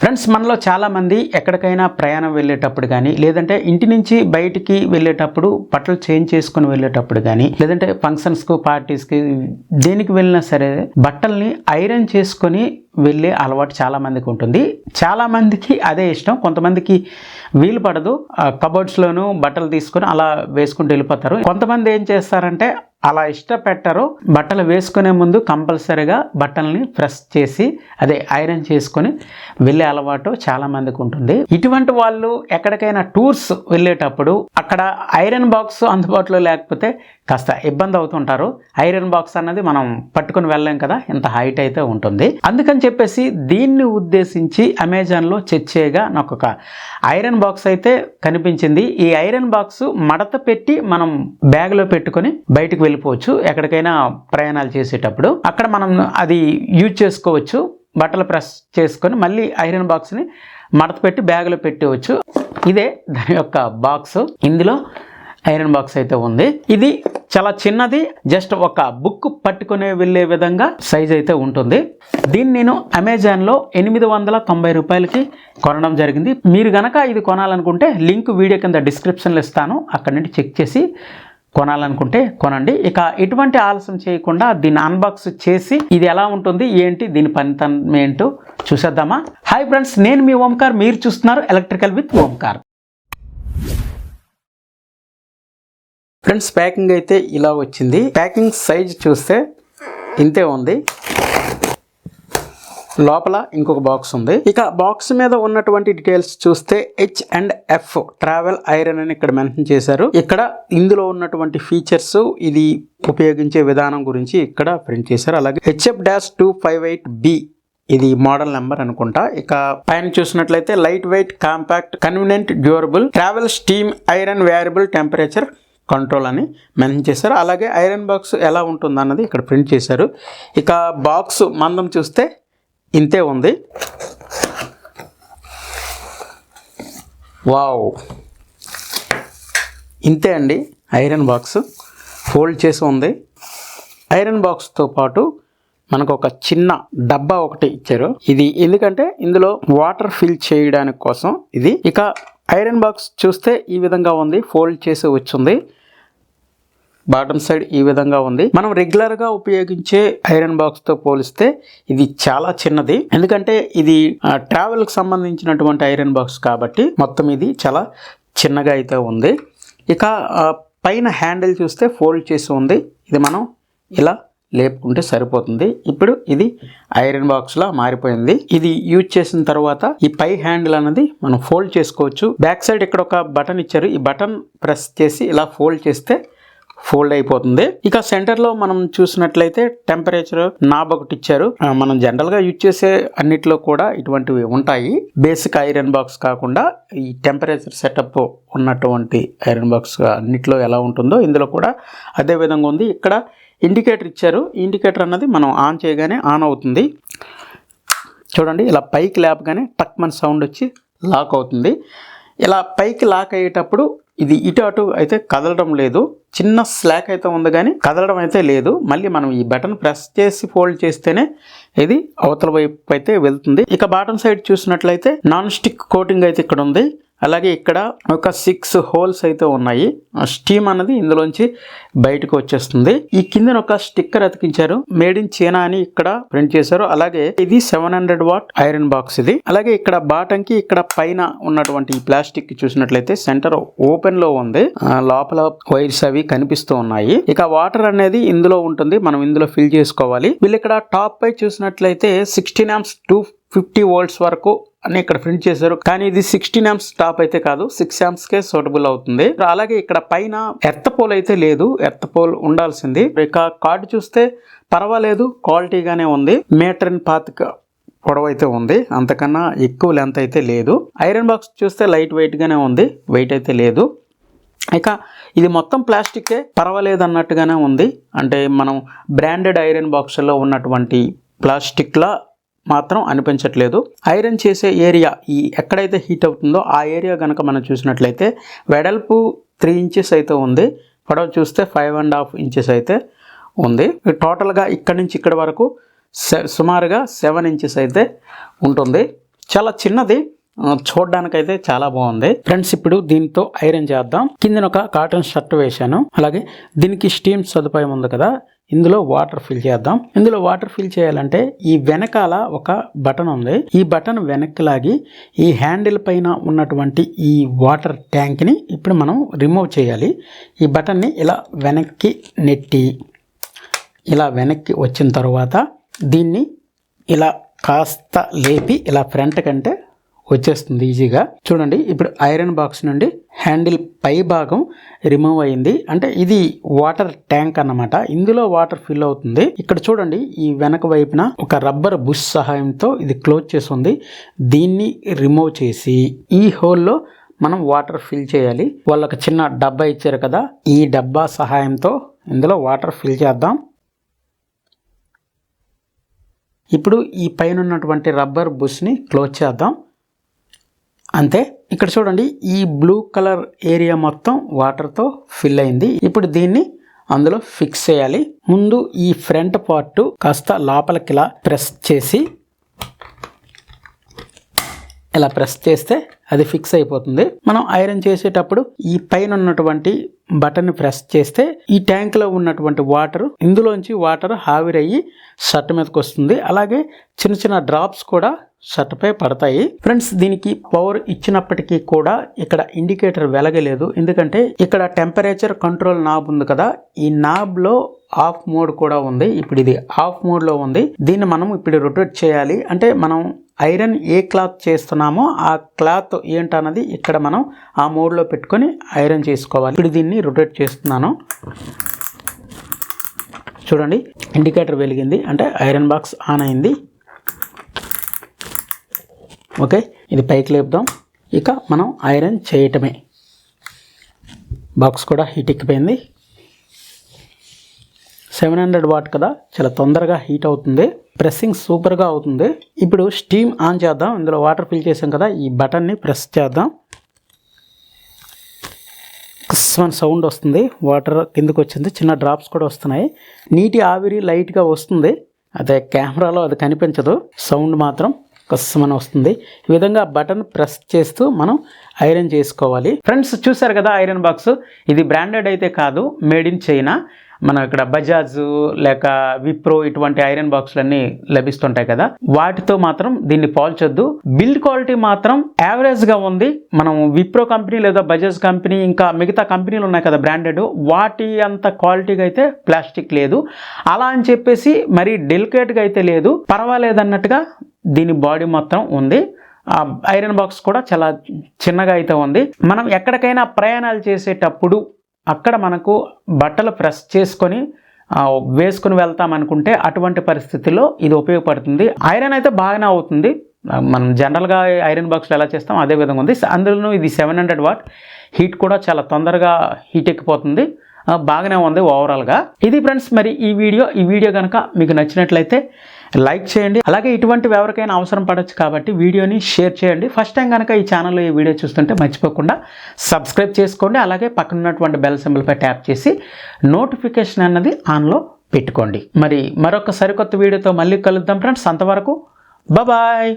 Friends మనలో చాలామంది ఎక్కడికైనా ప్రయాణం వెళ్ళేటప్పుడు కానీ లేదంటే ఇంటి నుంచి బయటికి వెళ్ళేటప్పుడు బట్టలు చేంజ్ చేసుకొని వెళ్ళేటప్పుడు కానీ లేదంటే ఫంక్షన్స్కు పార్టీస్కి దేనికి వెళ్ళినా సరే బట్టల్ని ఐరన్ చేసుకొని వెళ్ళే అలవాటు చాలా మందికి ఉంటుంది. చాలామందికి అదే ఇష్టం. కొంతమందికి వీలు పడదు. కబోర్డ్స్లోనూ బట్టలు తీసుకొని అలా వేసుకుంటూ వెళ్ళిపోతారు. కొంతమంది ఏం చేస్తారంటే అలా ఇష్టపెట్టరు. బట్టలు వేసుకునే ముందు కంపల్సరీగా బట్టల్ని ప్రెస్ చేసి అదే ఐరన్ చేసుకొని వెళ్ళే అలవాటు చాలా మందికి ఉంటుంది. ఇటువంటి వాళ్ళు ఎక్కడికైనా టూర్స్ వెళ్ళేటప్పుడు అక్కడ ఐరన్ బాక్స్ అందుబాటులో లేకపోతే కాస్త ఇబ్బంది అవుతుంటారు. ఐరన్ బాక్స్ అన్నది మనం పట్టుకొని వెళ్ళలేం కదా ఇంత హైట్ అయితే ఉంటుంది. అందుకని చెప్పేసి దీన్ని ఉద్దేశించి అమెజాన్లో చర్చేగా నాకు ఒక ఐరన్ బాక్స్ అయితే కనిపించింది. ఈ ఐరన్ బాక్స్ మడత పెట్టి మనం బ్యాగ్లో పెట్టుకొని బయటకు వెళ్ళిపోవచ్చు ఎక్కడికైనా ప్రయాణాలు చేసేటప్పుడు. అక్కడ మనం అది యూజ్ చేసుకోవచ్చు. బట్టలు ప్రెస్ చేసుకొని మళ్ళీ ఐరన్ బాక్స్ని మడత పెట్టి బ్యాగ్లో పెట్టవచ్చు. ఇదే దాని యొక్క బాక్స్. ఇందులో ఐరన్ బాక్స్ అయితే ఉంది. ఇది చాలా చిన్నది జస్ట్ ఒక బుక్ పట్టుకునే వెళ్ళే విధంగా సైజ్ అయితే ఉంటుంది. దీన్ని నేను అమెజాన్లో ఎనిమిది వందల తొంభై రూపాయలకి కొనడం జరిగింది. మీరు గనక ఇది కొనాలనుకుంటే లింక్ వీడియో కింద డిస్క్రిప్షన్లో ఇస్తాను. అక్కడి నుండి చెక్ చేసి కొనాలనుకుంటే కొనండి. ఇక ఎటువంటి ఆలస్యం చేయకుండా దీన్ని అన్బాక్స్ చేసి ఇది ఎలా ఉంటుంది ఏంటి దీని పనితనం ఏంటో చూసేద్దామా? హాయ్ ఫ్రెండ్స్ నేను మీ ఓంకార్. మీరు చూస్తున్నారు electrical with Omkar. Friends packing అయితే ఇలా వచ్చింది. ప్యాకింగ్ సైజ్ చూస్తే ఇంతే ఉంది. లోపల ఇంకొక బాక్స్ ఉంది. ఇక బాక్స్ మీద ఉన్నటువంటి డీటెయిల్స్ చూస్తే H and F travel iron అని ఇక్కడ మెన్షన్ చేశారు. ఇక్కడ ఇందులో ఉన్నటువంటి ఫీచర్స్ ఇది ఉపయోగించే విధానం గురించి ఇక్కడ ప్రింట్ చేశారు. అలాగే HF dash two five eight B ఇది మోడల్ నెంబర్ అనుకుంటా. ఇక పైన చూసినట్లయితే light weight compact convenient durable travel steam iron variable temperature control అని మెన్షన్ చేశారు. అలాగే ఐరన్ బాక్స్ ఎలా ఉంటుంది అన్నది ఇక్కడ ప్రింట్ చేశారు. ఇక బాక్స్ మందం చూస్తే ఇంతే ఉంది. వావ్ ఇంతే అండి ఐరన్ బాక్స్ ఫోల్డ్ చేసి ఉంది. ఐరన్ బాక్స్తో పాటు మనకు ఒక చిన్న డబ్బా ఒకటి ఇచ్చారు. ఇది ఎందుకంటే ఇందులో వాటర్ ఫిల్ చేయడానికి కోసం ఇది. ఇక ఐరన్ బాక్స్ చూస్తే ఈ విధంగా ఉంది. ఫోల్డ్ చేసి వచ్చింది. బాటమ్ సైడ్ ఈ విధంగా ఉంది. మనం రెగ్యులర్గా ఉపయోగించే ఐరన్ బాక్స్తో పోలిస్తే ఇది చాలా చిన్నది. ఎందుకంటే ఇది ట్రావెల్కి సంబంధించినటువంటి ఐరన్ బాక్స్ కాబట్టి మొత్తం ఇది చాలా చిన్నగా అయితే ఉంది. ఇక పైన హ్యాండిల్ చూస్తే ఫోల్డ్ చేసి ఉంది. ఇది మనం ఇలా లేపుకుంటే సరిపోతుంది. ఇప్పుడు ఇది ఐరన్ బాక్స్ లా మారిపోయింది. ఇది యూజ్ చేసిన తర్వాత ఈ పై హ్యాండిల్ అనేది మనం ఫోల్డ్ చేసుకోవచ్చు. బ్యాక్ సైడ్ ఇక్కడ ఒక బటన్ ఇచ్చారు. ఈ బటన్ ప్రెస్ చేసి ఇలా ఫోల్డ్ చేస్తే ఫోల్డ్ అయిపోతుంది. ఇక సెంటర్లో మనం చూసినట్లయితే టెంపరేచర్ నాబ్ ఒకటి ఇచ్చారు. మనం జనరల్గా యూజ్ చేసే అన్నిట్లో కూడా ఇటువంటివి ఉంటాయి. బేసిక్ ఐరన్ బాక్స్ కాకుండా ఈ టెంపరేచర్ సెటప్ ఉన్నటువంటి ఐరన్ బాక్స్ అన్నిట్లో ఎలా ఉంటుందో ఇందులో కూడా అదే విధంగా ఉంది. ఇక్కడ ఇండికేటర్ ఇచ్చారు. ఇండికేటర్ అన్నది మనం ఆన్ చేయగానే ఆన్ అవుతుంది. చూడండి ఇలా పైకి లేపగానే టక్ మన సౌండ్ వచ్చి లాక్ అవుతుంది. ఇలా పైకి లాక్ అయ్యేటప్పుడు ఇది ఇటు అటు అయితే కదలడం లేదు. చిన్న స్లాక్ అయితే ఉంది కానీ కదలడం అయితే లేదు. మళ్ళీ మనం ఈ బటన్ ప్రెస్ చేసి ఫోల్డ్ చేస్తేనే ఇది అవతల వైపు అయితే వెళ్తుంది. ఇక బాటం సైడ్ చూసినట్లయితే నాన్ స్టిక్ కోటింగ్ అయితే ఇక్కడ ఉంది. అలాగే ఇక్కడ ఒక సిక్స్ హోల్స్ అయితే ఉన్నాయి. ఆ స్టీమ్ అన్నది ఇందులోంచి బయటకు వచ్చేస్తుంది. ఈ కింద ఒక స్టిక్కర్ అతికించారు. మేడ్ ఇన్ చైనా అని ఇక్కడ ప్రింట్ చేశారు. అలాగే ఇది seven hundred watt iron box ఇది. అలాగే ఇక్కడ బాటం కి ఇక్కడ పైన ఉన్నటువంటి ఈ ప్లాస్టిక్ చూసినట్లయితే సెంటర్ ఓపెన్లో ఉంది. ఆ, లోపల వైర్స్ అవి కనిపిస్తూ ఉన్నాయి. ఇక వాటర్ అనేది ఇందులో ఉంటుంది. మనం ఇందులో ఫిల్ చేసుకోవాలి. వీళ్ళు ఇక్కడ టాప్ పై చూసినట్లయితే sixteen amps two fifty volts వరకు అని ఇక్కడ ప్రింట్ చేశారు. కానీ ఇది సిక్స్టీన్ ఆమ్స్ టాప్ అయితే కాదు సిక్స్ ఆమ్స్ కే సూటబుల్ అవుతుంది. అలాగే ఇక్కడ పైన ఎర్త్ పోల్ అయితే లేదు ఎర్త్ పోల్ ఉండాల్సింది. ఇక కార్డు చూస్తే పర్వాలేదు క్వాలిటీగానే ఉంది. మీటర్ అండ్ పాతిక పొడవు అయితే ఉంది. అంతకన్నా ఎక్కువ లెంత్ అయితే లేదు. ఐరన్ బాక్స్ చూస్తే లైట్ వెయిట్గానే ఉంది వెయిట్ అయితే లేదు. ఇక ఇది మొత్తం ప్లాస్టికే పర్వాలేదు అన్నట్టుగానే ఉంది. అంటే మనం బ్రాండెడ్ ఐరన్ బాక్స్లో ఉన్నటువంటి ప్లాస్టిక్లా మాత్రం అనిపించట్లేదు. ఐరన్ చేసే ఏరియా ఈ ఎక్కడైతే హీట్ అవుతుందో ఆ ఏరియా కనుక మనం చూసినట్లయితే వెడల్పు త్రీ ఇంచెస్ అయితే ఉంది. పొడవు చూస్తే ఫైవ్ అండ్ హాఫ్ ఇంచెస్ అయితే ఉంది. టోటల్గా ఇక్కడ నుంచి ఇక్కడ వరకు సుమారుగా సెవెన్ ఇంచెస్ అయితే ఉంటుంది. చాలా చిన్నది. చూడడానికైతే చాలా బాగుంది. ఫ్రెండ్స్ ఇప్పుడు దీంతో ఐరన్ చేద్దాం. కింద ఒక కాటన్ షర్ట్ వేశాను. అలాగే దీనికి స్టీమ్ సదుపాయం ఉంది కదా. ఇందులో వాటర్ ఫిల్ చేద్దాం. ఇందులో వాటర్ ఫిల్ చేయాలంటే ఈ వెనకాల ఒక బటన్ ఉంది. ఈ బటన్ వెనక్కి లాగి ఈ హ్యాండిల్ పైన ఉన్నటువంటి ఈ వాటర్ ట్యాంక్ని ఇప్పుడు మనం రిమూవ్ చేయాలి. ఈ బటన్ని ఇలా వెనక్కి నెట్టి ఇలా వెనక్కి వచ్చిన తర్వాత దీన్ని ఇలా కాస్త లేపి ఇలా ఫ్రంట్ కంటే వచ్చేస్తుంది ఈజీగా. చూడండి ఇప్పుడు ఐరన్ బాక్స్ నుండి హ్యాండిల్ పై భాగం రిమూవ్ అయింది. అంటే ఇది వాటర్ ట్యాంక్ అన్నమాట. ఇందులో వాటర్ ఫిల్ అవుతుంది. ఇక్కడ చూడండి ఈ వెనక వైపున ఒక రబ్బర్ బుష్ సహాయంతో ఇది క్లోజ్ చేసి ఉంది దీన్ని రిమూవ్ చేసి ఈ హోల్లో మనం వాటర్ ఫిల్ చేయాలి. వాళ్ళకి చిన్న డబ్బా ఇచ్చారు కదా ఈ డబ్బా సహాయంతో ఇందులో వాటర్ ఫిల్ చేద్దాం. ఇప్పుడు ఈ పైన ఉన్నటువంటి రబ్బర్ బుష్ని క్లోజ్ చేద్దాం. అంతే. ఇక్కడ చూడండి ఈ బ్లూ కలర్ ఏరియా మొత్తం వాటర్తో ఫిల్ అయింది. ఇప్పుడు దీన్ని అందులో ఫిక్స్ చేయాలి. ముందు ఈ ఫ్రంట్ పార్ట్ కాస్త లోపలికి ఇలా ప్రెస్ చేసి ఇలా ప్రెస్ చేస్తే అది ఫిక్స్ అయిపోతుంది. మనం ఐరన్ చేసేటప్పుడు ఈ పైన ఉన్నటువంటి బటన్ ప్రెస్ చేస్తే ఈ ట్యాంక్లో ఉన్నటువంటి వాటర్ ఇందులోంచి వాటర్ ఆవిరయ్యి షర్ట్ మీదకి వస్తుంది. అలాగే చిన్న చిన్న డ్రాప్స్ కూడా షర్ట్పై పడతాయి. ఫ్రెండ్స్ దీనికి పవర్ ఇచ్చినప్పటికీ కూడా ఇక్కడ ఇండికేటర్ వెలగలేదు. ఎందుకంటే ఇక్కడ టెంపరేచర్ కంట్రోల్ నాబ్ ఉంది కదా ఈ నాబ్లో ఆఫ్ మోడ్ కూడా ఉంది. ఇప్పుడు ఇది ఆఫ్ మోడ్లో ఉంది. దీన్ని మనం ఇప్పుడు రొటేట్ చేయాలి. అంటే మనం ఐరన్ ఏ క్లాత్ చేస్తున్నామో ఆ క్లాత్ ఏంటన్నది ఇక్కడ మనం ఆ మోడ్లో పెట్టుకొని ఐరన్ చేసుకోవాలి. ఇప్పుడు దీన్ని రొటేట్ చేస్తున్నాను. చూడండి ఇండికేటర్ వెలిగింది. అంటే ఐరన్ బాక్స్ ఆన్ అయింది. ఓకే ఇది పైకి లేపుదాం. ఇక మనం ఐరన్ చేయటమే. బాక్స్ కూడా హీట్ ఎక్కిపోయింది. సెవెన్ హండ్రెడ్ వాట్ కదా? చాలా తొందరగా హీట్ అవుతుంది. ప్రెస్సింగ్ సూపర్గా అవుతుంది. ఇప్పుడు స్టీమ్ ఆన్ చేద్దాం. ఇందులో వాటర్ ఫిల్ చేసాం కదా ఈ బటన్ని ప్రెస్ చేద్దాం. మన సౌండ్ వస్తుంది. వాటర్ కిందకు వచ్చింది. చిన్న డ్రాప్స్ కూడా వస్తున్నాయి. నీటి ఆవిరి లైట్గా వస్తుంది. అదే కెమెరాలో అది కనిపించదు. సౌండ్ మాత్రం కస్సమని వస్తుంది. ఈ విధంగా బటన్ ప్రెస్ చేస్తూ మనం ఐరన్ చేసుకోవాలి. ఫ్రెండ్స్ చూసారు కదా ఐరన్ బాక్స్? ఇది బ్రాండెడ్ అయితే కాదు మేడ్ ఇన్ చైనా. మనం ఇక్కడ బజాజ్ లేక విప్రో ఇటువంటి ఐరన్ బాక్స్లన్నీ లభిస్తుంటాయి కదా. వాటితో మాత్రం దీన్ని పోల్చొద్దు బిల్డ్ క్వాలిటీ మాత్రం యావరేజ్గా ఉంది. మనం విప్రో కంపెనీ లేదా బజాజ్ కంపెనీ ఇంకా మిగతా కంపెనీలు ఉన్నాయి కదా బ్రాండెడ్. వాటి అంత క్వాలిటీగా అయితే ప్లాస్టిక్ లేదు. అలా అని చెప్పేసి మరి డెలికేట్గా అయితే లేదు. పర్వాలేదు అన్నట్టుగా దీని బాడీ మొత్తం ఉంది. ఆ ఐరన్ బాక్స్ కూడా చాలా చిన్నగా అయితే ఉంది. మనం ఎక్కడికైనా ప్రయాణాలు చేసేటప్పుడు అక్కడ మనకు బట్టలు ప్రెస్ చేసుకొని వేసుకుని వెళ్తాం అనుకుంటే అటువంటి పరిస్థితిలో ఇది ఉపయోగపడుతుంది. ఐరన్ అయితే బాగానే అవుతుంది. మనం జనరల్గా ఐరన్ బాక్స్లో ఎలా చేస్తాం అదే విధంగా ఉంది. అందులోనూ ఇది సెవెన్ హండ్రెడ్ వాట్. హీట్ కూడా చాలా తొందరగా హీట్ ఎక్కిపోతుంది. బాగానే ఉంది ఓవరాల్గా. ఇది ఫ్రెండ్స్ మరి ఈ వీడియో. ఈ వీడియో కనుక మీకు నచ్చినట్లయితే లైక్ చేయండి. అలాగే ఇటువంటివి ఎవరికైనా అవసరం పడవచ్చు కాబట్టి వీడియోని షేర్ చేయండి. ఫస్ట్ టైం కనుక ఈ ఛానల్లో ఈ వీడియో చూస్తుంటే మర్చిపోకుండా సబ్స్క్రైబ్ చేసుకోండి. అలాగే పక్కన ఉన్నటువంటి బెల్ సింబల్పై ట్యాప్ చేసి నోటిఫికేషన్ అన్నది ఆన్లో పెట్టుకోండి. మరి మరొక సరికొత్త వీడియోతో మళ్ళీ కలుద్దాం ఫ్రెండ్స్. అంతవరకు బాయ్